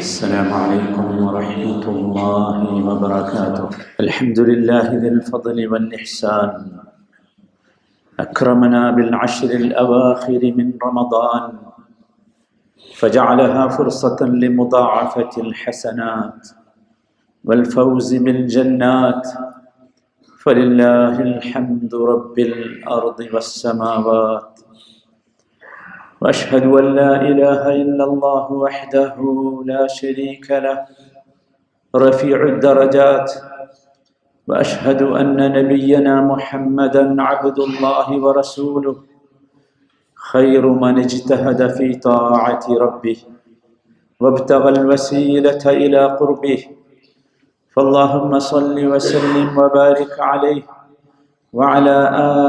السلام عليكم ورحمة الله وبركاته. الحمد لله ذي الفضل والإحسان. أكرمنا بالعشر الأواخر من رمضان فجعلها فرصة لمضاعفة الحسنات والفوز بالجنات. فلله الحمد رب الأرض والسماوات. وأشهد أن لا إله إلا الله وحده لا شريك له رفيع الدرجات. وأشهد أن نبينا محمدا عبد الله ورسوله خير من اجتهد في طاعة ربه وابتغى الوسيلة إلى قربه. فاللهم صل وسلم وبارك عليه. وعلى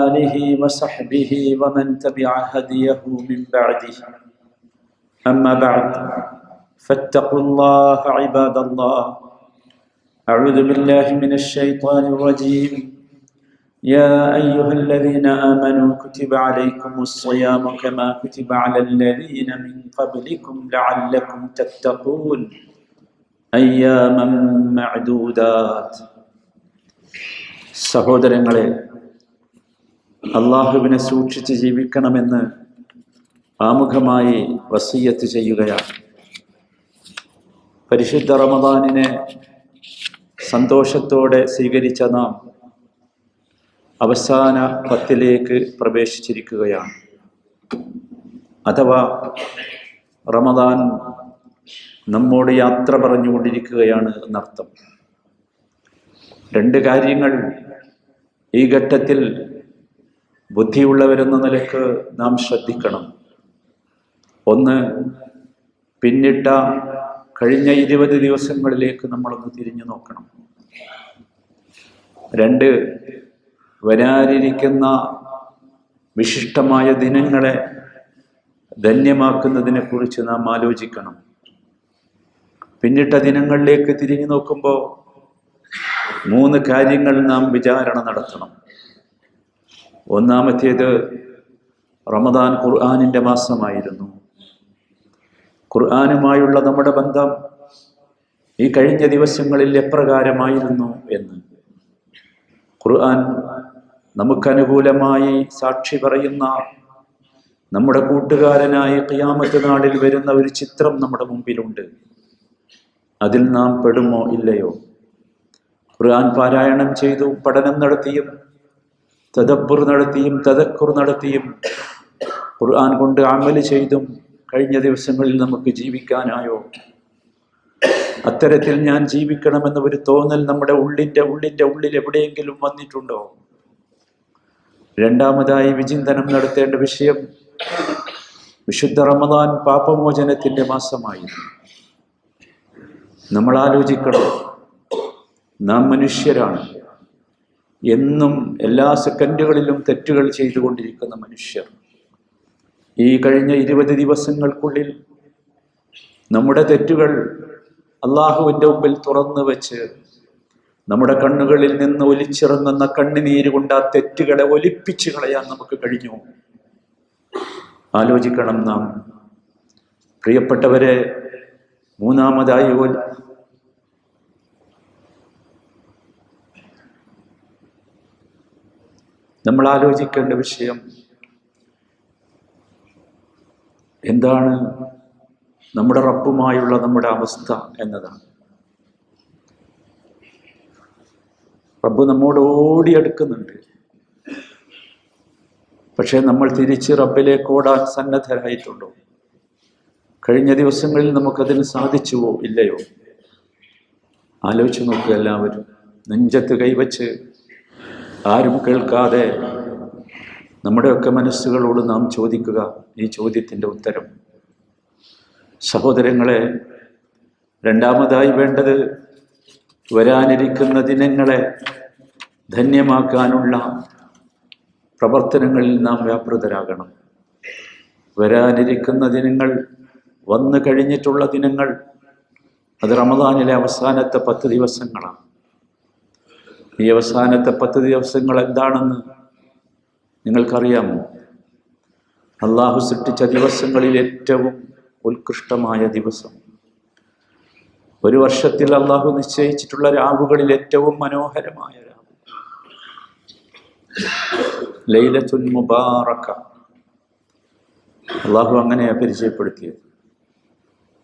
آله وصحبه ومن تبع هديه من بعده. أما بعد فاتقوا الله عباد الله. أعوذ بالله من الشيطان الرجيم. يا أيها الذين آمنوا كتب عليكم الصيام كما كتب على الذين من قبلكم لعلكم تتقون. أياما معدودات. സഹോദരങ്ങളെ അള്ളാഹുവിനെ സൂക്ഷിച്ച് ജീവിക്കണമെന്ന് ആമുഖമായി വസീയത്ത് ചെയ്യുകയാണ്. പരിശുദ്ധ റമദാനിനെ സന്തോഷത്തോടെ സ്വീകരിച്ച നാം അവസാന പത്തിലേക്ക് പ്രവേശിച്ചിരിക്കുകയാണ്. അഥവാ റമദാൻ നമ്മോട് യാത്ര പറഞ്ഞുകൊണ്ടിരിക്കുകയാണ് എന്നർത്ഥം. രണ്ട് കാര്യങ്ങൾ ഈ ഘട്ടത്തിൽ ബുദ്ധിയുള്ളവരെന്ന നിലയ്ക്ക് നാം ശ്രദ്ധിക്കണം. ഒന്ന് പിന്നിട്ട കഴിഞ്ഞ ഇരുപത് ദിവസങ്ങളിലേക്ക് നമ്മളൊന്ന് തിരിഞ്ഞു നോക്കണം. രണ്ട് വരാനിരിക്കുന്ന വിശിഷ്ടമായ ദിനങ്ങളെ ധന്യമാക്കുന്നതിനെക്കുറിച്ച് നാം ആലോചിക്കണം. പിന്നിട്ട ദിനങ്ങളിലേക്ക് തിരിഞ്ഞു നോക്കുമ്പോൾ മൂന്ന് കാര്യങ്ങൾ നാം വിചാരണ നടത്തണം. ഒന്നാമത്തേത് റമദാൻ ഖുർആാനിന്റെ മാസമായിരുന്നു. ഖുർആാനുമായുള്ള നമ്മുടെ ബന്ധം ഈ കഴിഞ്ഞ ദിവസങ്ങളിൽ എപ്രകാരമായിരുന്നു എന്ന്. ഖുർആൻ നമുക്കനുകൂലമായി സാക്ഷി പറയുന്ന നമ്മുടെ കൂട്ടുകാരനായി ഖിയാമത്ത് നാളിൽ വരുന്ന ഒരു ചിത്രം നമ്മുടെ മുമ്പിലുണ്ട്. അതിൽ നാം പെടുമോ ഇല്ലയോ? ഖുർആൻ പാരായണം ചെയ്തു പഠനം നടത്തിയും തദബ്ബുർ നടത്തിയും തദക്കുർ നടത്തിയും ഖുർആൻ കൊണ്ട് അമൽ ചെയ്തും കഴിഞ്ഞ ദിവസങ്ങളിൽ നമുക്ക് ജീവിക്കാനായോ? അത്തരത്തിൽ ഞാൻ ജീവിക്കണമെന്ന ഒരു തോന്നൽ നമ്മുടെ ഉള്ളിന്റെ ഉള്ളിന്റെ ഉള്ളിൽ എവിടെയെങ്കിലും വന്നിട്ടുണ്ടോ? രണ്ടാമതായി വിചിന്തനം നടത്തേണ്ട വിഷയം വിശുദ്ധ റമദാൻ പാപമോചനത്തിന്റെ മാസമായി നമ്മൾ ആലോചിക്കണം നാം മനുഷ്യരാണ്. എന്നും എല്ലാ സെക്കൻഡുകളിലും തെറ്റുകൾ ചെയ്തുകൊണ്ടിരിക്കുന്ന മനുഷ്യർ. ഈ കഴിഞ്ഞ ഇരുപത് ദിവസങ്ങൾക്കുള്ളിൽ നമ്മുടെ തെറ്റുകൾ അള്ളാഹുവിന്റെ മുമ്പിൽ തുറന്നു വെച്ച് നമ്മുടെ കണ്ണുകളിൽ നിന്ന് ഒലിച്ചിറങ്ങുന്ന കണ്ണുനീര് കൊണ്ട് ആ തെറ്റുകളെ ഒലിപ്പിച്ചു കളയാൻ നമുക്ക് കഴിഞ്ഞു. ആലോചിക്കണം നാം. പ്രിയപ്പെട്ടവരെ മൂന്നാമതായി നമ്മൾ ആലോചിക്കേണ്ട വിഷയം എന്താണ്? നമ്മുടെ റബ്ബുമായുള്ള നമ്മുടെ അവസ്ഥ എന്നതാണ്. റബ്ബ് നമ്മോട് ഓടിയെടുക്കുന്നുണ്ട് പക്ഷേ നമ്മൾ തിരിച്ച് റബ്ബിലേക്ക് ഓടാൻ സന്നദ്ധരായിട്ടുണ്ടോ? കഴിഞ്ഞ ദിവസങ്ങളിൽ നമുക്കതിന് സാധിച്ചുവോ ഇല്ലയോ? ആലോചിച്ച് നോക്കുക എല്ലാവരും. നെഞ്ചത്ത് കൈവച്ച് ആരും കേൾക്കാതെ നമ്മുടെയൊക്കെ മനസ്സുകളോട് നാം ചോദിക്കുക ഈ ചോദ്യത്തിന്റെ ഉത്തരം. സഹോദരങ്ങളെ രണ്ടാമതായി വേണ്ടത് വരാനിരിക്കുന്ന ദിനങ്ങളെ ധന്യമാക്കാനുള്ള പ്രവർത്തനങ്ങളിൽ നാം വ്യാപൃതരാകണം. വരാനിരിക്കുന്ന ദിനങ്ങൾ വന്നു കഴിഞ്ഞിട്ടുള്ള ദിനങ്ങൾ അത് റമദാനിലെ അവസാനത്തെ പത്ത് ദിവസങ്ങളാണ്. ഈ അവസാനത്തെ പത്ത് ദിവസങ്ങൾ എന്താണെന്ന് നിങ്ങൾക്കറിയാമോ? അള്ളാഹു സൃഷ്ടിച്ച ദിവസങ്ങളിൽ ഏറ്റവും ഉത്കൃഷ്ടമായ ദിവസം. ഒരു വർഷത്തിൽ അള്ളാഹു നിശ്ചയിച്ചിട്ടുള്ള രാവുകളിൽ ഏറ്റവും മനോഹരമായ രാവ്. ലൈലത്തുൽ മുബാറക്ക. അള്ളാഹു അങ്ങനെയാ പരിചയപ്പെടുത്തിയത്.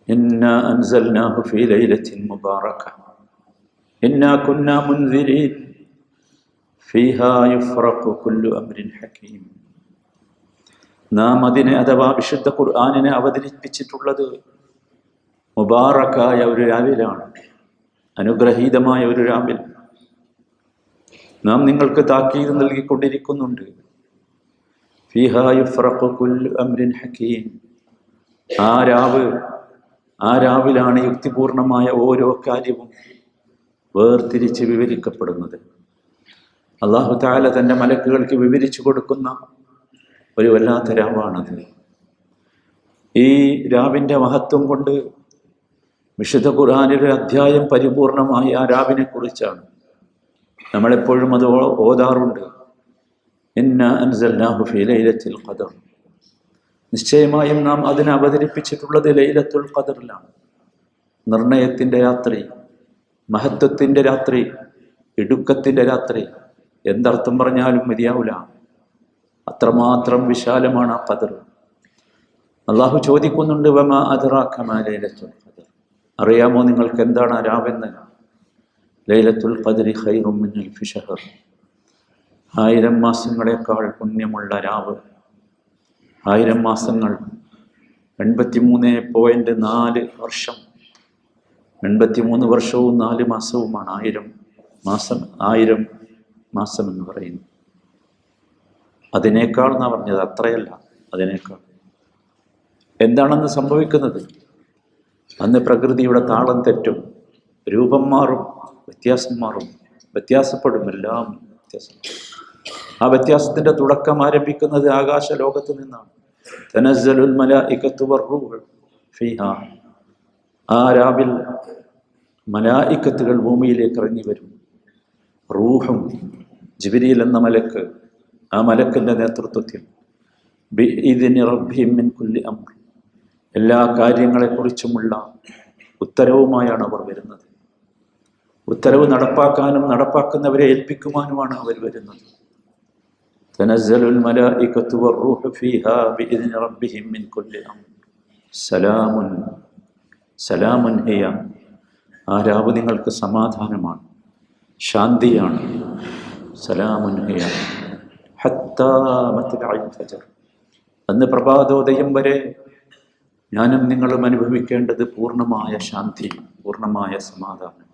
ഇന്ന അൻസൽനാഹു ഫീ ലൈലത്തിൻ മുബാറക്ക. ഇന്നാ കുന്നാ മുൻദിരീൻ ഫീഹാ യുഫ്റഖു കുല്ലു അംരിൻ ഹകീം നാം അതിനെ അഥവാ വിശുദ്ധ ഖുർആാനിനെ അവതരിപ്പിച്ചിട്ടുള്ളത് മുബാറക്കായ ഒരു രാവിലാണ്. അനുഗ്രഹീതമായ ഒരു രാവിൽ. നാം നിങ്ങൾക്ക് താക്കീത് നൽകിക്കൊണ്ടിരിക്കുന്നുണ്ട്. അംരിൻ ഹകീം ആ രാവ് ആ രാവിലാണ് യുക്തിപൂർണമായ ഓരോ കാര്യവും വേർതിരിച്ച് വിവരിക്കപ്പെടുന്നത്. അള്ളാഹു താല തന്റെ മലക്കുകൾക്ക് വിവരിച്ചു കൊടുക്കുന്ന ഒരു വല്ലാത്ത രാവാണത്. ഈ രാവിന്റെ മഹത്വം കൊണ്ട് വിശുദ്ധ ഖുർആാനിലെ അധ്യായം പരിപൂർണമായി ആ രാവിനെ കുറിച്ചാണ്. നമ്മളെപ്പോഴും അത് ഓതാറുണ്ട്. ഇന്ന അൻസൽനാഹു ഫീ ലൈലത്തിൽ ഖദർ. നിശ്ചയമായും നാം അതിനെ അവതരിപ്പിച്ചിട്ടുള്ളത് ലൈലത്തുൽ ഖദറിലാണ്. നിർണയത്തിന്റെ രാത്രി. മഹത്വത്തിന്റെ രാത്രി ഇടുക്കത്തിന്റെ രാത്രി എന്തർത്ഥം പറഞ്ഞാലും മതിയാവില്ല അത്രമാത്രം വിശാലമാണ് ആ ഖദർ അള്ളാഹു ചോദിക്കുന്നുണ്ട് വമ അദറാക്കമാ ലൈലത്തുൽ ഖദർ? അറിയാമോ നിങ്ങൾക്ക് എന്താണ് ആ രാവെന്ന്? ലൈലത്തുൽ ഖദരി ഫിഷഹർ. ആയിരം മാസങ്ങളെക്കാൾ പുണ്യമുള്ള രാവ്. ആയിരം മാസങ്ങൾ എൺപത്തി മൂന്ന് പോയിന്റ് നാല് വർഷം എൺപത്തി മൂന്ന് വർഷവും നാല് മാസവുമാണ്. ആയിരം മാസം ആയിരം മാസം എന്ന് പറയുന്നു. അതിനേക്കാൾ എന്നാ പറഞ്ഞത്? അത്രയല്ല അതിനേക്കാൾ. എന്താണെന്ന് സംഭവിക്കുന്നത്? അന്ന് പ്രകൃതിയുടെ താളം തെറ്റും രൂപം മാറും വ്യത്യാസം മാറും വ്യത്യാസപ്പെടും എല്ലാം വ്യത്യാസം ആ വ്യത്യാസത്തിന്റെ തുടക്കം ആരംഭിക്കുന്നത് ആകാശ ലോകത്ത് നിന്നാണ്. തനസ്സലുൽ ഫീഹാ. ആ രാവിൽ മലായിക്കത്തുകൾ ഭൂമിയിലേക്ക് ഇറങ്ങി വരും റൂഹും ജിബിരിയിൽ എന്ന മലക്ക് ആ മലക്കിന്റെ നേതൃത്വത്തിൽ ബി കുല്ലി എല്ലാ കാര്യങ്ങളെക്കുറിച്ചുമുള്ള ഉത്തരവുമായാണ് അവർ വരുന്നത്. ഉത്തരവ് നടപ്പാക്കാനും നടപ്പാക്കുന്നവരെ ഏൽപ്പിക്കുവാനുമാണ് അവർ വരുന്നത്. തനസ്സലുൽ വർ റൂഹു ഫീഹാ റബ്ബിഹിം മിൻ കുല്ലി അംർ. സലാമുൻ هي ആ രാവ് നിങ്ങൾക്ക് സമാധാനമാണ്. ശാന്തിയാണ്. സലാമുൻ ഹിയ. ഹത്താ മത്ലഅൽ ഫജർ അന്ന് പ്രഭാതോദയം വരെ ഞാനും നിങ്ങളും അനുഭവിക്കേണ്ടത് പൂർണമായ ശാന്തി പൂർണമായ സമാധാനം.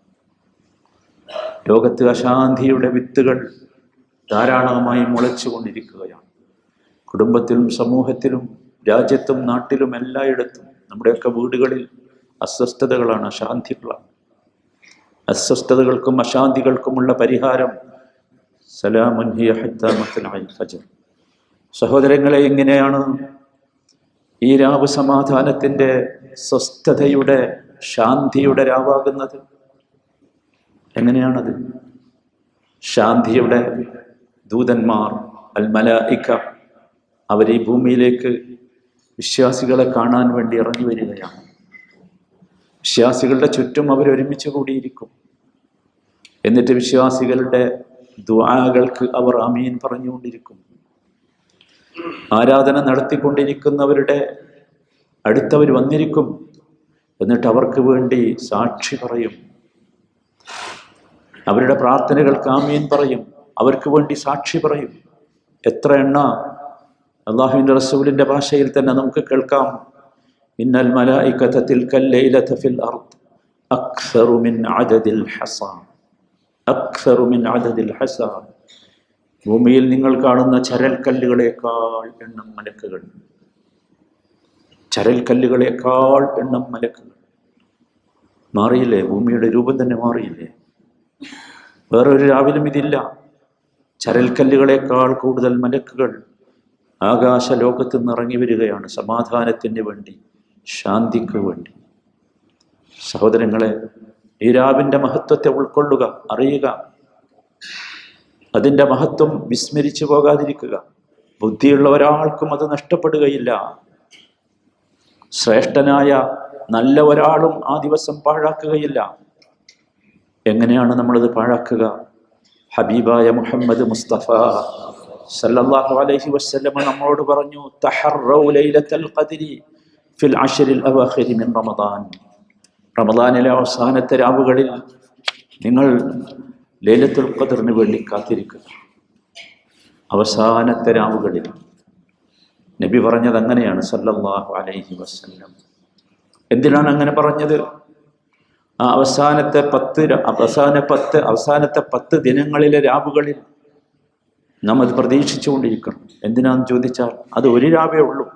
ലോകത്ത് അശാന്തിയുടെ വിത്തുകൾ ധാരാളമായി മുളച്ചുകൊണ്ടിരിക്കുകയാണ് കുടുംബത്തിലും സമൂഹത്തിലും രാജ്യത്തും നാട്ടിലും എല്ലായിടത്തും നമ്മുടെയൊക്കെ വീടുകളിൽ അസ്വസ്ഥതകളാണ് അശാന്തികളാണ്. അസ്വസ്ഥതകൾക്കും അശാന്തികൾക്കുമുള്ള പരിഹാരം സലാമുൻ ഹിയ ഹത്താ മത്ലഅൽ ഫജർ. സഹോദരങ്ങളെ എങ്ങനെയാണ് ഈ രാവ് സമാധാനത്തിന്റെ സ്വസ്ഥതയുടെ ശാന്തിയുടെ രാവാകുന്നത്? എങ്ങനെയാണത്? ശാന്തിയുടെ ദൂതന്മാർ അൽ മലായിക്ക അവർ ഈ ഭൂമിയിലേക്ക് വിശ്വാസികളെ കാണാൻ വേണ്ടി ഇറങ്ങി വരികയാണ്. വിശ്വാസികളുടെ ചുറ്റും അവർ ഒരുമിച്ച് കൂടിയിരിക്കും. എന്നിട്ട് വിശ്വാസികളുടെ ദ്വാകൾക്ക് അവർ അമീൻ പറഞ്ഞുകൊണ്ടിരിക്കും. ആരാധന നടത്തിക്കൊണ്ടിരിക്കുന്നവരുടെ അടുത്തവർ വന്നിരിക്കും. എന്നിട്ട് അവർക്ക് വേണ്ടി സാക്ഷി പറയും. അവരുടെ പ്രാർത്ഥനകൾക്ക് ആമീൻ പറയും. അവർക്ക് വേണ്ടി സാക്ഷി പറയും. എത്ര എണ്ണ? അള്ളാഹുവിന്റെ റസൂലിന്റെ ഭാഷയിൽ തന്നെ നമുക്ക് കേൾക്കാം. ഇന്നൽ മലായിക്കത തിൽക്കൽ ലൈലത ഫിൽ അർദ് അക്സറു മിൻ അദദിൽ ഹസാ അക്സറു മിൻ അദദിൽ ഹസാ ഭൂമിയിൽ നിങ്ങൾ കാണുന്ന ചരൽക്കല്ലുകളേക്കാൾ എണ്ണം മലക്കുകൾ. ചരൽക്കല്ലുകളേക്കാൾ എണ്ണം മലക്കുകൾ. മാറിയില്ലേ? ഭൂമിയുടെ രൂപം തന്നെ മാറിയില്ലേ? വേറൊരു രാവിലും ഇതില്ല. ചരൽക്കല്ലുകളേക്കാൾ കൂടുതൽ മലക്കുകൾ ആകാശ ലോകത്ത് നിന്ന് ഇറങ്ങി വരികയാണ് സമാധാനത്തിന് വേണ്ടി. ശാന്തിക്ക് വേണ്ടി സഹോദരങ്ങളെ ഈ രാവിന്റെ മഹത്വത്തെ ഉൾക്കൊള്ളുക അറിയുക. അതിന്റെ മഹത്വം വിസ്മരിച്ചു പോകാതിരിക്കുക. ബുദ്ധിയുള്ള ഒരാൾക്കും അത് നഷ്ടപ്പെടുകയില്ല. ശ്രേഷ്ഠനായ നല്ല ഒരാളും ആ ദിവസം പാഴാക്കുകയില്ല. എങ്ങനെയാണ് നമ്മളത് പാഴാക്കുക? ഹബീബായ മുഹമ്മദ് മുസ്തഫ സല്ലല്ലാഹു അലൈഹി വസ്ലമ നമ്മളോട് പറഞ്ഞു തഹറൗ ലൈലത്തൽ ഖദ്രി ഫിൽ അഷരിൽ മിൻ റമദാൻ. റമദാനിലെ അവസാനത്തെ രാവുകളിൽ നിങ്ങൾ ലൈലത്തുൽ ഖദറിന് വേണ്ടി കാത്തിരിക്കുക. അവസാനത്തെ രാവുകളിൽ നബി പറഞ്ഞത് അങ്ങനെയാണ് സല്ലല്ലാഹു അലൈഹി വസല്ലം. എന്തിനാണ് അങ്ങനെ പറഞ്ഞത്? ആ അവസാനത്തെ പത്ത് അവസാന പത്ത് അവസാനത്തെ പത്ത് ദിനങ്ങളിലെ രാവുകളിൽ നമ്മൾ പ്രതീക്ഷിച്ചുകൊണ്ടിരിക്കണം. എന്തിനാന്ന് ചോദിച്ചാൽ അത് ഒരു രാവേ ഉള്ളൂ.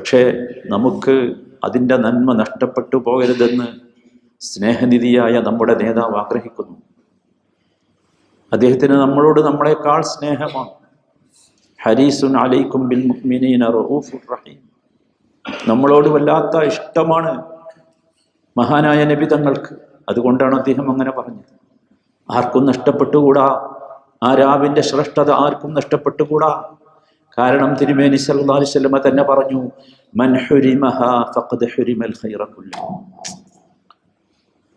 പക്ഷേ നമുക്ക് അതിന്റെ നന്മ നഷ്ടപ്പെട്ടു പോകരുതെന്ന് സ്നേഹനിധിയായ നമ്മുടെ നേതാവ് ആഗ്രഹിക്കുന്നു. അദ്ദേഹത്തിന് നമ്മളോട് നമ്മളെക്കാൾ സ്നേഹമാണ്. ഹരീസുൻ അലൈക്കും ബിൽ മുഅ്മിനീന റഊഫുർ റഹീം. നമ്മളോട് വല്ലാത്ത ഇഷ്ടമാണ് മഹാനായ നബി തങ്ങൾക്ക്. അതുകൊണ്ടാണ് അദ്ദേഹം അങ്ങനെ പറഞ്ഞത്. ആർക്കും നഷ്ടപ്പെട്ടുകൂടാ? ആ രാവിന്റെ ശ്രേഷ്ഠത ആർക്കും നഷ്ടപ്പെട്ടുകൂടാ? കാരണം തിരുമേനി വസല്ലമ തന്നെ പറഞ്ഞു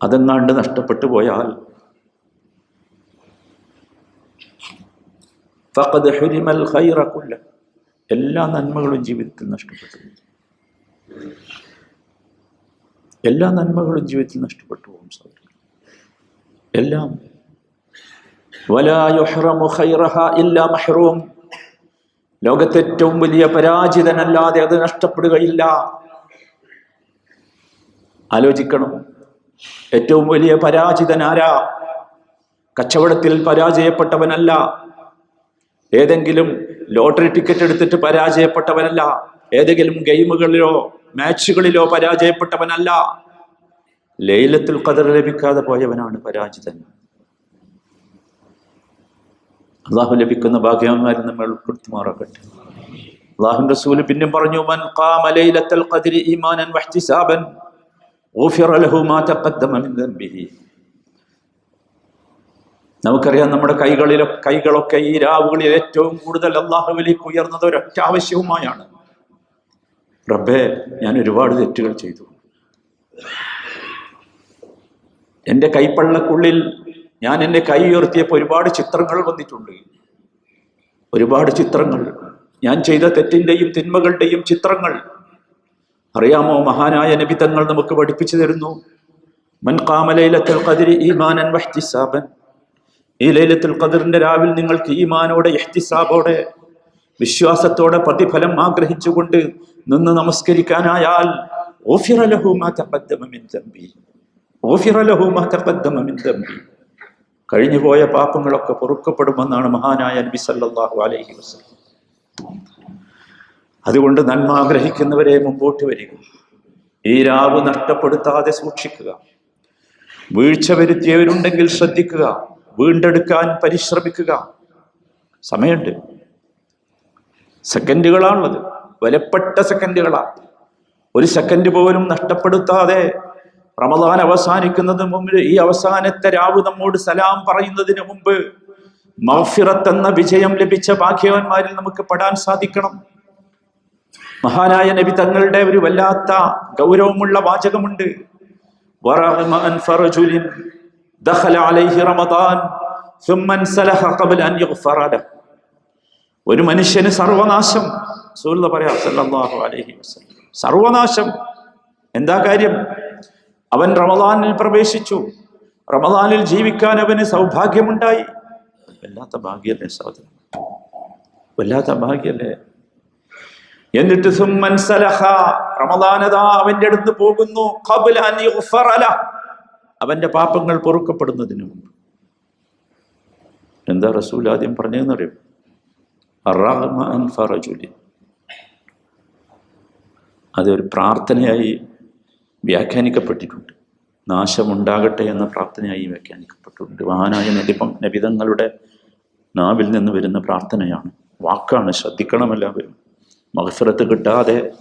അതെങ്ങാണ്ട് നഷ്ടപ്പെട്ടു പോയാൽ ഫഖദ് ഹുരിമൽ എല്ലാ നന്മകളും ജീവിതത്തിൽ നഷ്ടപ്പെട്ടു. എല്ലാ നന്മകളും ജീവിതത്തിൽ നഷ്ടപ്പെട്ടു പോകും എല്ലാം. വലാ യുഹ്റമു ഇല്ലാ മഹ്റൂം. ലോകത്തെ ഏറ്റവും വലിയ പരാജിതനല്ലാതെ അത് നഷ്ടപ്പെടുകയില്ല. ആലോചിക്കണം. ഏറ്റവും വലിയ പരാജിതനാരാ കച്ചവടത്തിൽ പരാജയപ്പെട്ടവനല്ല. ഏതെങ്കിലും ലോട്ടറി ടിക്കറ്റ് എടുത്തിട്ട് പരാജയപ്പെട്ടവനല്ല. ഏതെങ്കിലും ഗെയിമുകളിലോ മാച്ചുകളിലോ പരാജയപ്പെട്ടവനല്ല. ലൈലത്തുൽ ഖദർ ലഭിക്കാതെ പോയവനാണ് പരാജിതൻ. അള്ളാഹു ലഭിക്കുന്ന ഭാഗ്യവന്മാരിൽ നമ്മൾ ഉൾപ്പെടുത്തുമാറാകട്ടെ. അള്ളാഹു റസൂൽ പിന്നെ പറഞ്ഞു മൻ ഖാമ ലൈലത്തൽ ഈമാനൻ വഹ്തിസാബൻ നമുക്കറിയാം നമ്മുടെ കൈകളിലെ കൈകളൊക്കെ ഈ രാവുകളിൽ ഏറ്റവും കൂടുതൽ അള്ളാഹുവിലേക്ക് ഉയർന്നത് ഒരൊറ്റ ആവശ്യവുമായാണ്. ഞാൻ ഒരുപാട് തെറ്റുകൾ ചെയ്തു. എന്റെ കൈപ്പള്ളക്കുള്ളിൽ ഞാൻ എന്നെ കൈ ഉയർത്തിയപ്പോൾ ഒരുപാട് ചിത്രങ്ങൾ വന്നിട്ടുണ്ട്. ഒരുപാട് ചിത്രങ്ങൾ. ഞാൻ ചെയ്ത തെറ്റിന്റെയും തിന്മകളുടെയും ചിത്രങ്ങൾ. അറിയാമോ മഹാനായ നബിതങ്ങൾ നമുക്ക് പഠിപ്പിച്ചു തരുന്നു. മൻ കാമലൈലത്തുൽ ഖദ്രി ഈമാനൻ വഹ്തിസാബൻ. ഈ ലൈലത്തുൽ ഖദറിന്റെ രാവിൽ നിങ്ങൾക്ക് ഈമാനോടെ ഇഹ്തിസാബോടെ വിശ്വാസത്തോടെ പ്രതിഫലം ആഗ്രഹിച്ചുകൊണ്ട് നിന്ന് നമസ്കരിക്കാനായാൽ ഓഫിറ ലഹു മാ തഖദ്ദമ മിൻ ദംബി. ഓഫിറ ലഹു മാ തഖദ്ദമ മിൻ കഴിഞ്ഞുപോയ പാപങ്ങളൊക്കെ പൊറുക്കപ്പെടുമെന്നാണ് മഹാനായ നബി സല്ലാഹു അലൈഹി വസ്ലം അതുകൊണ്ട് നന്മ ആഗ്രഹിക്കുന്നവരെ മുമ്പോട്ട് വരിക. ഈ രാവ് നഷ്ടപ്പെടുത്താതെ സൂക്ഷിക്കുക. വീഴ്ച വരുത്തിയവരുണ്ടെങ്കിൽ ശ്രദ്ധിക്കുക. വീണ്ടെടുക്കാൻ പരിശ്രമിക്കുക. സമയമുണ്ട്. സെക്കൻഡുകളാണുള്ളത്. വിലപ്പെട്ട സെക്കൻഡുകളാണ്. ഒരു സെക്കൻഡ് പോലും നഷ്ടപ്പെടുത്താതെ റമദാൻ അവസാനിക്കുന്നതിന് മുമ്പ് ഈ അവസാനത്തെ രാവ് നമ്മോട് സലാം പറയുന്നതിന് മുമ്പ് മൗഫിറത്ത് എന്ന വിജയം ലഭിച്ച ഭാഗ്യവാന്മാരിൽ നമുക്ക് പെടാൻ സാധിക്കണം. മഹാനായ നബി തങ്ങളുടെ ഒരു വല്ലാത്ത ഗൗരവമുള്ള വാചകമുണ്ട്. ഒരു മനുഷ്യന് സർവനാശം സുഹൃത്ത് പറയാം സർവനാശം. എന്താ കാര്യം? അവൻ റമദാനിൽ പ്രവേശിച്ചു. റമദാനിൽ ജീവിക്കാൻ അവന് സൗഭാഗ്യമുണ്ടായി. വല്ലാത്ത ഭാഗ്യല്ലേ സഹോദരൻ? വല്ലാത്ത ഭാഗ്യല്ലേ? എന്നിട്ട് സുമ്മൻ സലഹ അവന്റെ അടുത്ത് പോകുന്നു. അവന്റെ പാപങ്ങൾ പൊറുക്കപ്പെടുന്നതിന് മുമ്പ്. എന്താ റസൂൽ ആദ്യം പറഞ്ഞതെന്നറിയും. അതൊരു പ്രാർത്ഥനയായി വ്യാഖ്യാനിക്കപ്പെട്ടിട്ടുണ്ട്. നാശമുണ്ടാകട്ടെ എന്ന പ്രാർത്ഥനയായി വ്യാഖ്യാനിക്കപ്പെട്ടിട്ടുണ്ട്. മഹാനായ നബിപ്പം നബിതങ്ങളുടെ നാവിൽ നിന്ന് വരുന്ന പ്രാർത്ഥനയാണ്. വാക്കാണ് ശ്രദ്ധിക്കണം എല്ലാവരും കിട്ടാതെ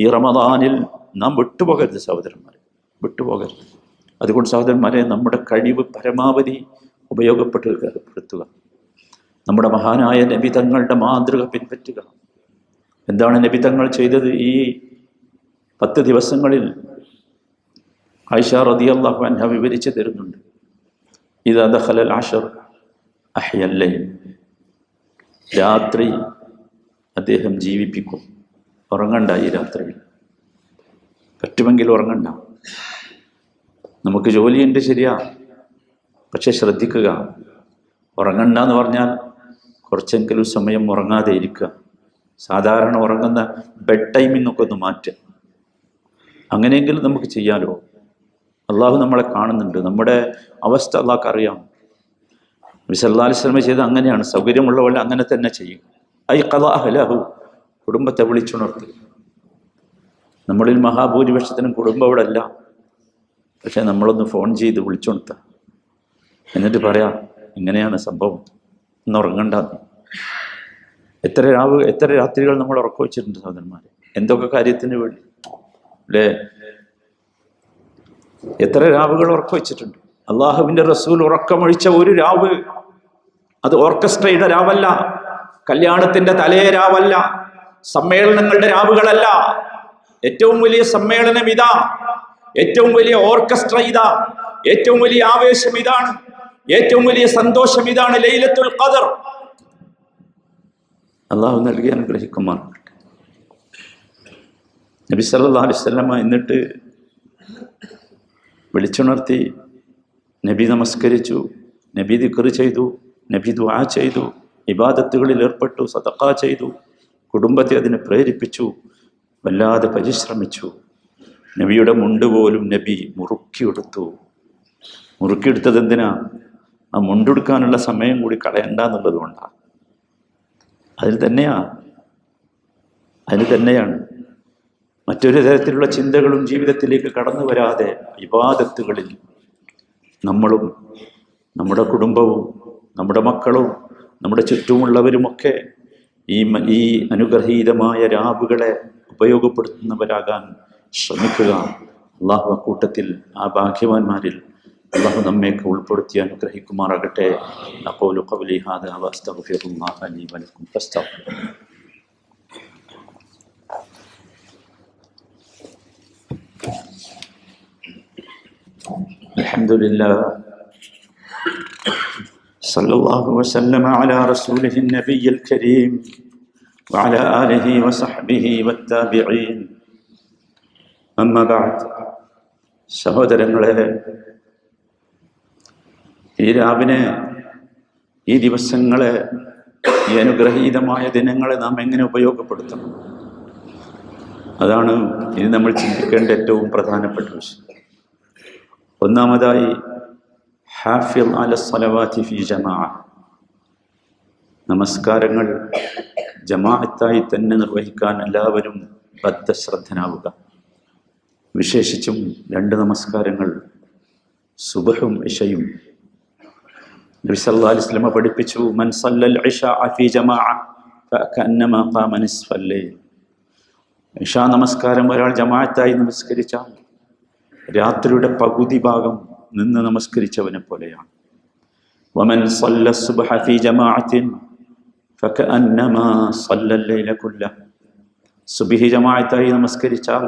ഈ റമദാനിൽ നാം വിട്ടുപോകരുത് സഹോദരന്മാരെ. വിട്ടുപോകരുത്. അതുകൊണ്ട് സഹോദരന്മാരെ നമ്മുടെ കഴിവ് പരമാവധി ഉപയോഗപ്പെടുത്തുക നമ്മുടെ മഹാനായ നബിതങ്ങളുടെ മാതൃക പിൻപറ്റുക. എന്താണ് നബിതങ്ങൾ ചെയ്തത്? ഈ പത്ത് ദിവസങ്ങളിൽ ആയിഷ അള്ളാഹു അൻഹ വിവരിച്ച് തരുന്നുണ്ട്. ഇതാ ദഖലൽ ആഷർ അഹ്യല്ലേ രാത്രി അദ്ദേഹം ജീവിപ്പിക്കും. ഉറങ്ങണ്ട ഈ രാത്രിയിൽ. പറ്റുമെങ്കിൽ ഉറങ്ങണ്ട. നമുക്ക് ജോലിയുണ്ട് ശരിയാ. പക്ഷെ ശ്രദ്ധിക്കുക. ഉറങ്ങണ്ട എന്ന് പറഞ്ഞാൽ കുറച്ചെങ്കിലും സമയം ഉറങ്ങാതെ ഇരിക്കുക. സാധാരണ ഉറങ്ങുന്ന ബെഡ് ടൈമിൽ നിന്നൊക്കെ ഒന്ന് മാറ്റുക. അങ്ങനെയെങ്കിലും നമുക്ക് ചെയ്യാലോ? അള്ളാഹു നമ്മളെ കാണുന്നുണ്ട്. നമ്മുടെ അവസ്ഥ അള്ളാഹ്ക്ക് അറിയാം. വിസല്ലാ അലിസ്ലമ ചെയ്ത് അങ്ങനെയാണ്. സൗകര്യമുള്ളവൾ അങ്ങനെ തന്നെ ചെയ്യും. ഐ കലാഹലഹു കുടുംബത്തെ വിളിച്ചുണർത്തി. നമ്മളിൽ മഹാഭൂരിപക്ഷത്തിനും കുടുംബം ഇവിടെ അല്ല പക്ഷെ നമ്മളൊന്ന് ഫോൺ ചെയ്ത് വിളിച്ചുണർത്തുക എന്നിട്ട് പറയാം ഇങ്ങനെയാണ് സംഭവം. ഒന്ന് ഉറങ്ങണ്ട എത്ര രാവ് എത്ര രാത്രികൾ നമ്മൾ ഉറക്കം വെച്ചിട്ടുണ്ട് സഹോദരന്മാരെ. എന്തൊക്കെ കാര്യത്തിന് വേണ്ടി? അല്ലേ? എത്ര രാവുകൾ ഉറക്കം വെച്ചിട്ടുണ്ട്. അള്ളാഹുവിന്റെ റസൂൽ ഉറക്കമൊഴിച്ച ഒരു രാവ് അത് ഓർക്കസ്ട്രയുടെ രാവല്ല കല്യാണത്തിന്റെ തലേ രാവല്ല സമ്മേളനങ്ങളുടെ രാവുകളല്ല. ഏറ്റവും വലിയ സമ്മേളനം ഇതാ. ഏറ്റവും വലിയ ഓർക്കസ്ട്ര ഇതാ. ഏറ്റവും വലിയ ആവേശം ഇതാണ്. ഏറ്റവും വലിയ സന്തോഷം ഇതാണ് ലൈലത്തുൽ ഖദർ. അള്ളാഹു നൽകി അനുഗ്രഹിക്കുമാറാകട്ടെ നബി അലൈഹി വസല്ലമ എന്നിട്ട് വിളിച്ചുണർത്തി നബി നമസ്കരിച്ചു നബി ദിക്റ് ചെയ്തു നബി ദുആ ചെയ്തു ഇബാദത്തുകളിൽ ഏർപ്പെട്ടു സതക്ക ചെയ്തു കുടുംബത്തെ അതിനെ പ്രേരിപ്പിച്ചു വല്ലാതെ പരിശ്രമിച്ചു. നബിയുടെ മുണ്ട് പോലും നബി മുറുക്കിയെടുത്തു മുറുക്കിയെടുത്തത് എന്തിനാ? ആ മുണ്ടെടുക്കാനുള്ള സമയം കൂടി കളയണ്ട എന്നുള്ളത് കൊണ്ടാണ് അതിൽ തന്നെയാ. അതിന് തന്നെയാണ്. മറ്റൊരു തരത്തിലുള്ള ചിന്തകളും ജീവിതത്തിലേക്ക് കടന്നു വരാതെ വിവാദത്തുകളിൽ നമ്മളും നമ്മുടെ കുടുംബവും നമ്മുടെ മക്കളും നമ്മുടെ ചുറ്റുമുള്ളവരുമൊക്കെ ഈ ഈ അനുഗ്രഹീതമായ രാവുകളെ ഉപയോഗപ്പെടുത്തുന്നവരാകാൻ ശ്രമിക്കുക. അള്ളാഹു അക്കൂട്ടത്തിൽ ആ ഭാഗ്യവാന്മാരിൽ അള്ളാഹു നമ്മയൊക്കെ ഉൾപ്പെടുത്തി അനുഗ്രഹിക്കുമാറാകട്ടെ. അപ്പോലു الحمد لله صلى الله وسلم على رسوله النبي الكريم وعلى آله وصحبه والتابعين أما بعد സഹോദരങ്ങളെ ഈ രാവിനെ ഈ ദിവസങ്ങളെ ഈ അനുഗ്രഹീതമായ ദിനങ്ങളെ നാം എങ്ങനെ ഉപയോഗപ്പെടുത്തണം അതാണ് ഇനി നമ്മൾ ചിന്തിക്കേണ്ട ഏറ്റവും പ്രധാനപ്പെട്ട വിഷയം ഒന്നാമതായി ഹാഫിൽ അല സലവാത്തി ഫി ജമാ നമസ്കാരങ്ങൾ ജമാഅത്തായി തന്നെ നിർവഹിക്കാൻ എല്ലാവരും ബദ്ധശ്രദ്ധനാവുക. വിശേഷിച്ചും രണ്ട് നമസ്കാരങ്ങൾ സുബഹും ഇഷയും. നബി സല്ലല്ലാഹു അലൈഹി വസല്ലമ പഠിപ്പിച്ചു മൻ സല്ലൽ അഫി ലൈൽ. ഇഷാ നമസ്കാരം ഒരാൾ ജമാഅത്തായി നമസ്കരിച്ചാൽ രാത്രിയുടെ പകുതി ഭാഗം നിന്ന് നമസ്കരിച്ചവനെ പോലെയാണ് വമൻ صلى الصبح في جماعة فكأنما صلى الليل كله സുബിഹി ജമാഅത്തായി നമസ്കരിച്ചാൽ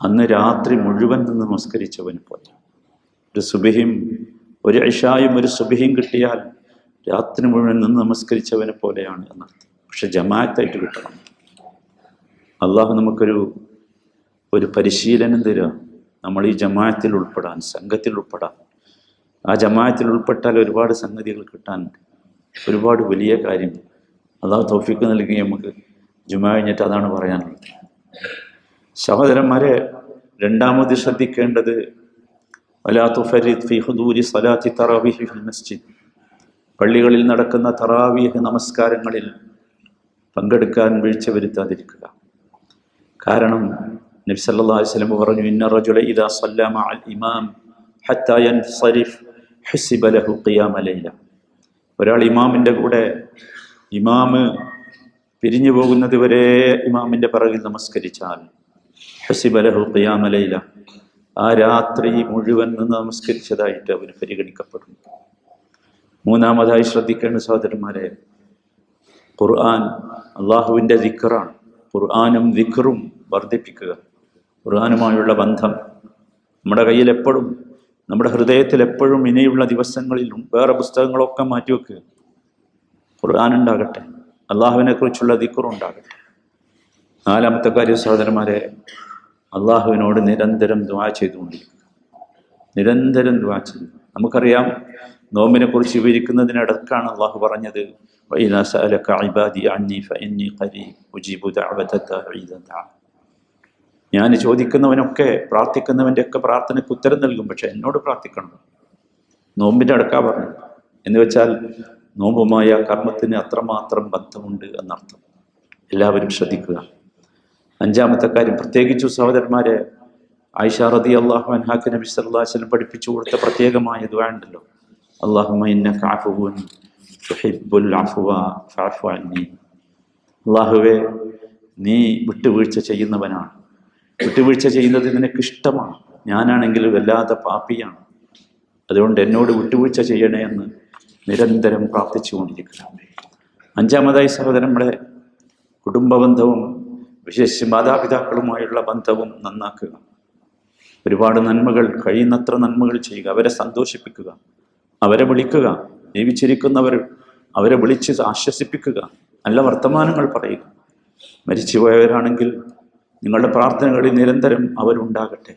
അന്ന് രാത്രി മുഴുവൻ നിന്ന് നമസ്കരിച്ചവനെ പോലെ ഒരു സുബിഹിം ഒരു ഇഷായും ഒരു സുബിഹിയും കിട്ടിയാൽ രാത്രി മുഴുവൻ നിന്ന് നമസ്കരിച്ചവനെ പോലെയാണ് എന്നർത്ഥം പക്ഷെ ജമാഅത്തായിട്ട് കിട്ടണം അള്ളാഹു നമുക്കൊരു ഒരു പരിശീലനം തരിക. നമ്മൾ ഈ ജമാഅത്തിൽ ഉൾപ്പെടാൻ സംഘത്തിൽ ഉൾപ്പെടാൻ. ആ ജമാഅത്തിൽ ഉൾപ്പെട്ടാൽ ഒരുപാട് സംഗതികൾ കിട്ടാൻ ഒരുപാട് വലിയ കാര്യം. അള്ളാഹു തോഫിക്ക് നൽകി നമുക്ക് ജുമാ കഴിഞ്ഞിട്ട് അതാണ് പറയാനുള്ളത്. സഹോദരന്മാരെ രണ്ടാമത് ശ്രദ്ധിക്കേണ്ടത് മസ്ജിദ്. പള്ളികളിൽ നടക്കുന്ന തറാവീഹ് നമസ്കാരങ്ങളിൽ പങ്കെടുക്കാൻ വീഴ്ച വരുത്താതിരിക്കുക. കാരണം നബി സല്ലല്ലാഹു അലൈഹി വസല്ലം പറഞ്ഞു ഇന്ന റജുല ഇദാ സല്ലമ അൽ ഇമാം ഹത്താ യൻസരിഫ് ഹുസിബ ലഹു ഖിയാമ ലൈല. ഒരാൾ ഇമാമിന്റെ കൂടെ ഇമാമ് പിരിഞ്ഞു പോകുന്നത് വരെ ഇമാമിന്റെ പിറകിൽ നമസ്കരിച്ചാൽ ഖിയാമ ലൈല. ആ രാത്രി മുഴുവൻ നിന്ന് നമസ്കരിച്ചതായിട്ട് അവന് പരിഗണിക്കപ്പെടും മൂന്നാമതായി ശ്രദ്ധിക്കേണ്ട സഹോദരന്മാരെ ഖുർആൻ അള്ളാഹുവിന്റെ ദിക്കറാണ് ഖുർആനും ദിക്കറും വർദ്ധിപ്പിക്കുക. ഖുർആനുമായുള്ള ബന്ധം നമ്മുടെ കയ്യിൽ എപ്പോഴും നമ്മുടെ ഹൃദയത്തിൽ എപ്പോഴും ഇനിയുള്ള ദിവസങ്ങളിലും വേറെ പുസ്തകങ്ങളൊക്കെ മാറ്റിവെക്കുക ഖുർആൻ ഉണ്ടാകട്ടെ അള്ളാഹുവിനെ കുറിച്ചുള്ള ദിക്കുറുണ്ടാകട്ടെ നാലാമത്തെ കാര്യം സഹോദരന്മാരെ അള്ളാഹുവിനോട് നിരന്തരം ദ്വാ ചെയ്തുകൊണ്ടിരിക്കുക നിരന്തരം ദ്വാ ചെയ്യും നമുക്കറിയാം നോമ്പിനെ കുറിച്ച് വിവരിക്കുന്നതിനിടക്കാണ് അള്ളാഹു പറഞ്ഞത് وإذا سألك عبادي عني فإني قريب أجيب دعوة الداعي إذا دعان ഞാൻ ചോദിക്കുന്നവനൊക്കെ പ്രാർത്ഥിക്കുന്നവന്റെ ഒക്കെ പ്രാർത്ഥനയ്ക്ക് ഉത്തരം നൽകും പക്ഷെ എന്നോട് പ്രാർത്ഥിക്കണം. നോമ്പിന്റെ അടുക്കാ പറഞ്ഞു എന്ന് വെച്ചാൽ നോമ്പുമായ കർമ്മത്തിന് അത്രമാത്രം ബന്ധമുണ്ട് എന്നർത്ഥം. എല്ലാവരും ശ്രദ്ധിക്കുക. അഞ്ചാമത്തെ കാര്യം പ്രത്യേകിച്ചു സഹോദരന്മാരെ ആയിഷ റതി അള്ളാഹു അൻഹാക്ക് നബി സല്ലാസ്ലം പഠിപ്പിച്ചു കൊടുത്ത പ്രത്യേകമായ ദുആ ഉണ്ടല്ലോ. അന്നി അള്ളാഹുവേ നീ വിട്ടുവീഴ്ച ചെയ്യുന്നവനാണ്. വിട്ടുവീഴ്ച ചെയ്യുന്നത് നിനക്ക് ഇഷ്ടമാണ് ഞാനാണെങ്കിൽ വല്ലാത്ത പാപ്പിയാണ് അതുകൊണ്ട് എന്നോട് വിട്ടുവീഴ്ച ചെയ്യണേ എന്ന് നിരന്തരം പ്രാർത്ഥിച്ചുകൊണ്ടിരിക്കുക അഞ്ചാമതായി സഹോദരങ്ങളെ കുടുംബബന്ധവും വിശേഷ മാതാപിതാക്കളുമായുള്ള ബന്ധവും നന്നാക്കുക. ഒരുപാട് നന്മകൾ കഴിയുന്നത്ര നന്മകൾ ചെയ്യുക. അവരെ സന്തോഷിപ്പിക്കുക. അവരെ വിളിക്കുക. ജീവിച്ചിരിക്കുന്നവർ അവരെ വിളിച്ച് ആശ്വസിപ്പിക്കുക. നല്ല വർത്തമാനങ്ങൾ പറയുക. മരിച്ചുപോയവരാണെങ്കിൽ നിങ്ങളുടെ പ്രാർത്ഥനകളിൽ നിരന്തരം അവരുണ്ടാകട്ടെ.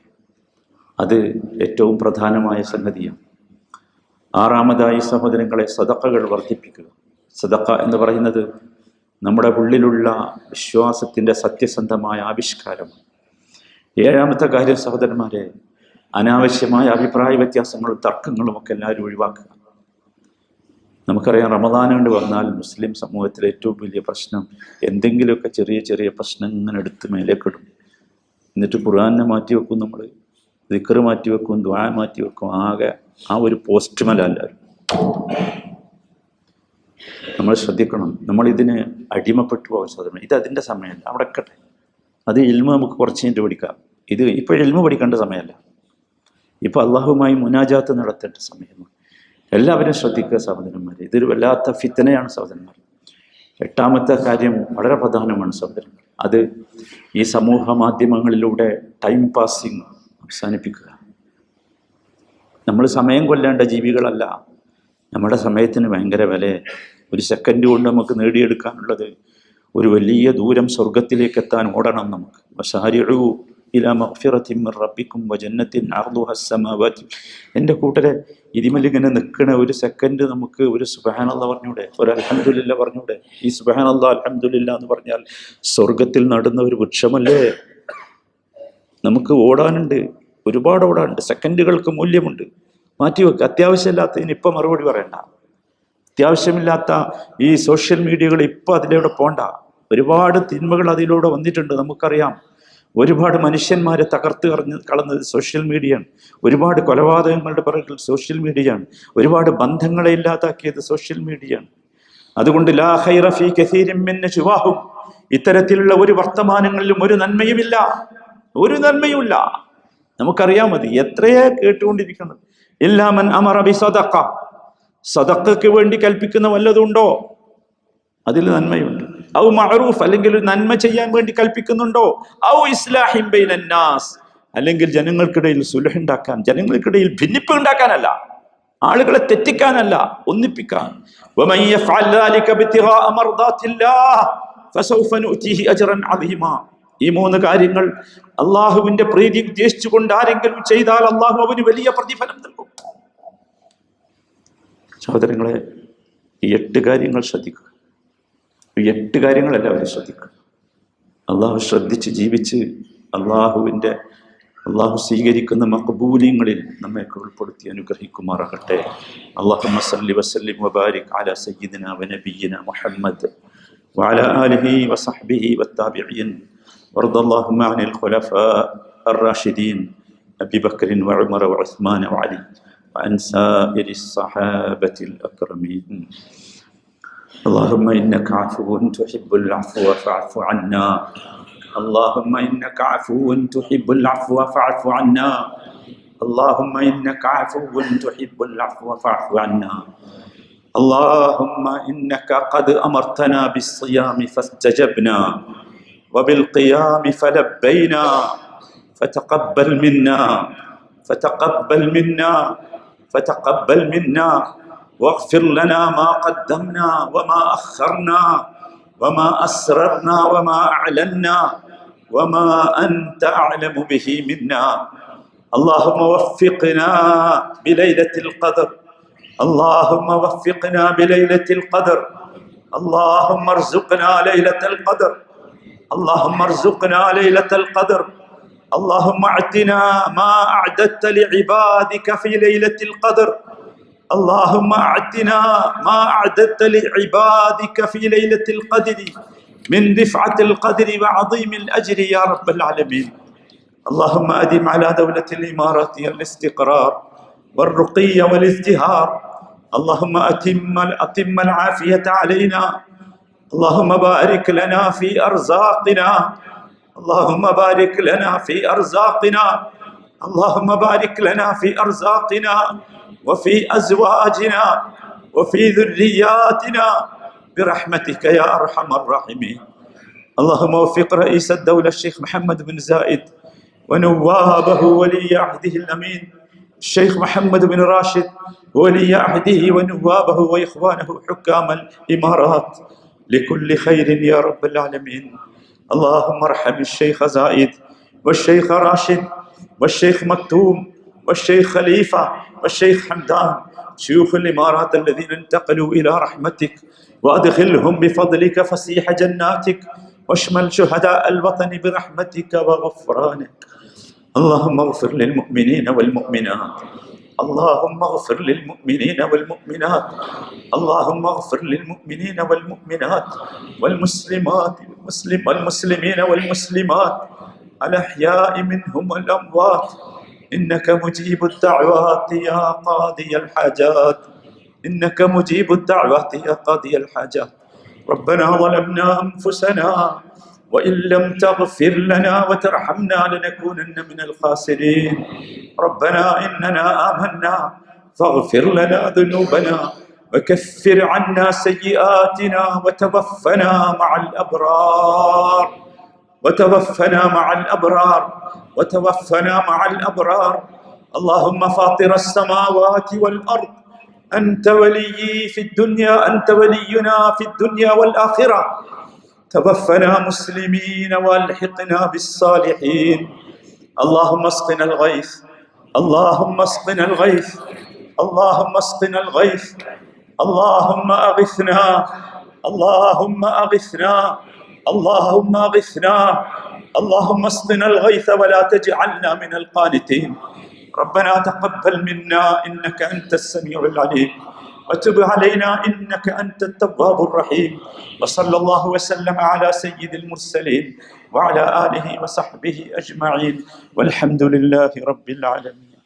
അത് ഏറ്റവും പ്രധാനമായ സംഗതിയാണ്. ആറാമതായി സഹോദരങ്ങളെ സദക്കകൾ വർദ്ധിപ്പിക്കുക. സദക്ക എന്ന് പറയുന്നത് നമ്മുടെ ഉള്ളിലുള്ള വിശ്വാസത്തിന്റെ സത്യസന്ധമായ ആവിഷ്കാരമാണ്. ഏഴാമത്തെ കാര്യം സഹോദരന്മാരെ അനാവശ്യമായ അഭിപ്രായ വ്യത്യാസങ്ങളും തർക്കങ്ങളും ഒക്കെ എല്ലാവരും ഒഴിവാക്കുക. നമുക്കറിയാം റമദാൻ കൊണ്ട് വന്നാൽ മുസ്ലിം സമൂഹത്തിലെ ഏറ്റവും വലിയ പ്രശ്നം എന്തെങ്കിലുമൊക്കെ ചെറിയ ചെറിയ പ്രശ്നങ്ങൾ എടുത്ത് മേലേക്കിടും. എന്നിട്ട് ഖുർആാനെ മാറ്റി വെക്കും നമ്മൾ ദിക്കറ് മാറ്റി വെക്കും ദ്വാ മാറ്റി വെക്കും ആകെ ആ ഒരു പോസ്റ്റ്മല എല്ലാവരും നമ്മൾ ശ്രദ്ധിക്കണം. നമ്മൾ ഇതിന് അടിമപ്പെട്ടു പോകാൻ സാധ്യത ഇത് അതിന്റെ സമയമല്ല. അവിടെ കട്ടെ അത് ഇൽമ നമുക്ക് കുറച്ച് കഴിഞ്ഞിട്ട് പഠിക്കാം. ഇത് ഇപ്പോൾ ഇൽമ പഠിക്കേണ്ട സമയമല്ല. ഇപ്പോൾ അള്ളാഹുമായി മുനാജാത്ത് നടത്തേണ്ട സമയമാണ്. എല്ലാവരും ശ്രദ്ധിക്കുക സഹോദരന്മാരെ. ഇതൊരു വല്ലാത്ത ഫിത്തനയാണ് സഹോദരന്മാർ എട്ടാമത്തെ കാര്യം വളരെ പ്രധാനമാണ് സഹോദരന്മാർ അത് ഈ സമൂഹ മാധ്യമങ്ങളിലൂടെ ടൈം പാസിങ് അവസാനിപ്പിക്കുക. നമ്മൾ സമയം കൊല്ലേണ്ട ജീവികളല്ല. നമ്മുടെ സമയത്തിന് ഭയങ്കര വില. ഒരു സെക്കൻഡ് കൊണ്ട് നമുക്ക് നേടിയെടുക്കാനുള്ളത് ഒരു വലിയ ദൂരം സ്വർഗത്തിലേക്ക് എത്താൻ ഓടണം നമുക്ക്. വസാരിഴു ഇല മഗ്ഫിറത്തിൻ മിർ റബ്ബിക്കും കൂട്ടരെ ഇതിമലിങ്ങനെ നിൽക്കണ ഒരു സെക്കൻഡ് നമുക്ക് ഒരു സുബഹാനല്ല പറഞ്ഞൂടെ? ഒരു അലഹമുല്ല പറഞ്ഞൂടെ? ഈ സുബഹാനല്ല അലഹമുല്ല എന്ന് പറഞ്ഞാൽ സ്വർഗത്തിൽ നടുന്ന ഒരു വൃക്ഷമല്ലേ? നമുക്ക് ഓടാനുണ്ട്. ഒരുപാട് ഓടാനുണ്ട്. സെക്കൻഡുകൾക്ക് മൂല്യമുണ്ട്. മാറ്റിവെക്കുക അത്യാവശ്യമില്ലാത്തതിന് ഇപ്പം മറുപടി പറയണ്ട. അത്യാവശ്യമില്ലാത്ത ഈ സോഷ്യൽ മീഡിയകൾ ഇപ്പം അതിലൂടെ പോണ്ട. ഒരുപാട് തിന്മകൾ അതിലൂടെ വന്നിട്ടുണ്ട് നമുക്കറിയാം. ഒരുപാട് മനുഷ്യന്മാരെ തകർത്ത് കളഞ്ഞ് കളഞ്ഞത് സോഷ്യൽ മീഡിയയാണ് ഒരുപാട് കൊലപാതകങ്ങളുടെ പിറകിൽ സോഷ്യൽ മീഡിയയാണ് ഒരുപാട് ബന്ധങ്ങളെ ഇല്ലാതാക്കിയത് സോഷ്യൽ മീഡിയയാണ് അതുകൊണ്ട് ലാ ഹൈറ ഫീ നജ്വാഹും. ഇത്തരത്തിലുള്ള ഒരു വർത്തമാനങ്ങളിലും ഒരു നന്മയുമില്ല. ഒരു നന്മയുമില്ല. നമുക്കറിയാം മതി എത്രയാ കേട്ടുകൊണ്ടിരിക്കുന്നത്. ഇല്ലാമൻ അമറബി സദക്ക സദക്കയ്ക്ക് വേണ്ടി കൽപ്പിക്കുന്ന വല്ലതുണ്ടോ അതിൽ നന്മയുണ്ട്. ഔ മഅറൂഫ് അല്ലെങ്കിൽ ഒരു നന്മ ചെയ്യാൻ വേണ്ടി കൽപ്പിക്കുന്നുണ്ടോ? ഔ ഇസ്ലാഹിം ബൈനന്നാസ് അല്ലെങ്കിൽ ജനങ്ങൾക്കിടയിൽ സുലഹുണ്ടാക്കാൻ ജനങ്ങൾക്കിടയിൽ ഭിന്നിപ്പ് ഉണ്ടാക്കാനല്ല ആളുകളെ തെറ്റിക്കാനല്ല ഒന്നിപ്പിക്കാൻ. ഈ മൂന്ന് കാര്യങ്ങൾ അള്ളാഹുവിന്റെ പ്രീതി ഉദ്ദേശിച്ചുകൊണ്ട് ആരെങ്കിലും ചെയ്താൽ അള്ളാഹു അവന് വലിയ പ്രതിഫലം നൽകും. സഹോദരങ്ങളെ ഈ എട്ട് കാര്യങ്ങൾ ശ്രദ്ധിക്കുക. എട്ട് കാര്യങ്ങൾ എല്ലാവരും ശ്രദ്ധിക്കുക അള്ളാഹു ശ്രദ്ധിച്ച് ജീവിച്ച് അള്ളാഹുവിൻ്റെ അള്ളാഹു സ്വീകരിക്കുന്ന മഖബൂലിങ്ങളിൽ നമ്മയൊക്കെ ഉൾപ്പെടുത്തി അനുഗ്രഹിക്കുമാറാകട്ടെ അള്ളാഹു മസല്ലി വസല്ലിം വബാരിക് അല സയ്യിദിന വനബിയിന മുഹമ്മദ് وعلى آله وصحبه والتابعين وارض اللهم عن الخلفاء الراشدين أبي بكر وعمر وعثمان وعلي وعن سائر الصحابة الأكرمين اللهم إنك عفو تحب العفو فاعف عنا. اللهم إنك عفو تحب العفو فاعف عنا. اللهم إنك عفو تحب العفو فاعف عنا. اللهم إنك قد أمرتنا بالصيام فاستجبنا وبالقيام فلبينا. فتقبل منا. فتقبل منا. فتقبل منا. واغفر لنا ما قدمنا وما أخرنا وما أسررنا وما أعلنا وما أنت أعلم به منا. اللهم وفقنا بليلة القدر. اللهم وفقنا بليلة القدر. اللهم ارزقنا ليلة القدر. اللهم ارزقنا ليلة القدر. اللهم اعتنا ما أعددت لعبادك في ليلة القدر. اللهم اعتنا ما أعددت لعبادك في ليلة القدر من رفعة القدر وعظيم الأجر يا رب العالمين. اللهم أدم على دولة الإمارات الاستقرار والرقي والازدهار. اللهم أتم أتم العافية علينا. اللهم بارك لنا في أرزاقنا. اللهم بارك لنا في أرزاقنا. اللهم بارك لنا في أرزاقنا. وفي أزواجنا وفي ذرياتنا برحمتك يا أرحم الراحمين. اللهم وفق رئيس الدولة الشيخ محمد بن زايد ونوابه ولي عهده الأمين الشيخ محمد بن راشد ولي عهده ونوابه وإخوانه حكام الإمارات لكل خير يا رب العالمين. اللهم ارحم الشيخ زايد والشيخ راشد والشيخ مكتوم والشيخ خليفة والشيخ حمدان شيوخ الإمارات الذين انتقلوا إلى رحمتك وأدخلهم بفضلك فسيح جناتك واشمل شهداء الوطن برحمتك وغفرانك. اللهم اغفر للمؤمنين والمؤمنات. اللهم اغفر للمؤمنين والمؤمنات. اللهم اغفر للمؤمنين والمؤمنات والمسلمات والمسلم والمسلمين والمسلمات. الأحياء منهم والأموات. إنك مجيب الدعوات يا قاضي الحاجات. إنك مجيب الدعوات يا قاضي الحاجات. ربنا ظلمنا أنفسنا وإن لم تغفر لنا وترحمنا لنكونن من الخاسرين. ربنا إننا آمنا فاغفر لنا ذنوبنا وكفر عنا سيئاتنا وتوفنا مع الأبرار. وتوفنا مع الأبرار وتوفنا مع الأبرار. اللهم فاطر السماوات والأرض. أنت وليي في الدنيا أنت ولينا في الدنيا والآخرة. توفنا مسلمين والحقنا بالصالحين. اللهم اسقنا الغيث. اللهم اسقنا الغيث. اللهم اسقنا الغيث. اللهم أغثنا. اللهم أغثنا. اللهم اغثنا اللهم اسقنا الغيث ولا تجعلنا من القانتين. ربنا تقبل منا إنك أنت السميع العليم. وتب علينا إنك أنت التواب الرحيم. وصلى الله وسلم على سيد المرسلين وعلى آله وصحبه أجمعين. والحمد لله رب العالمين.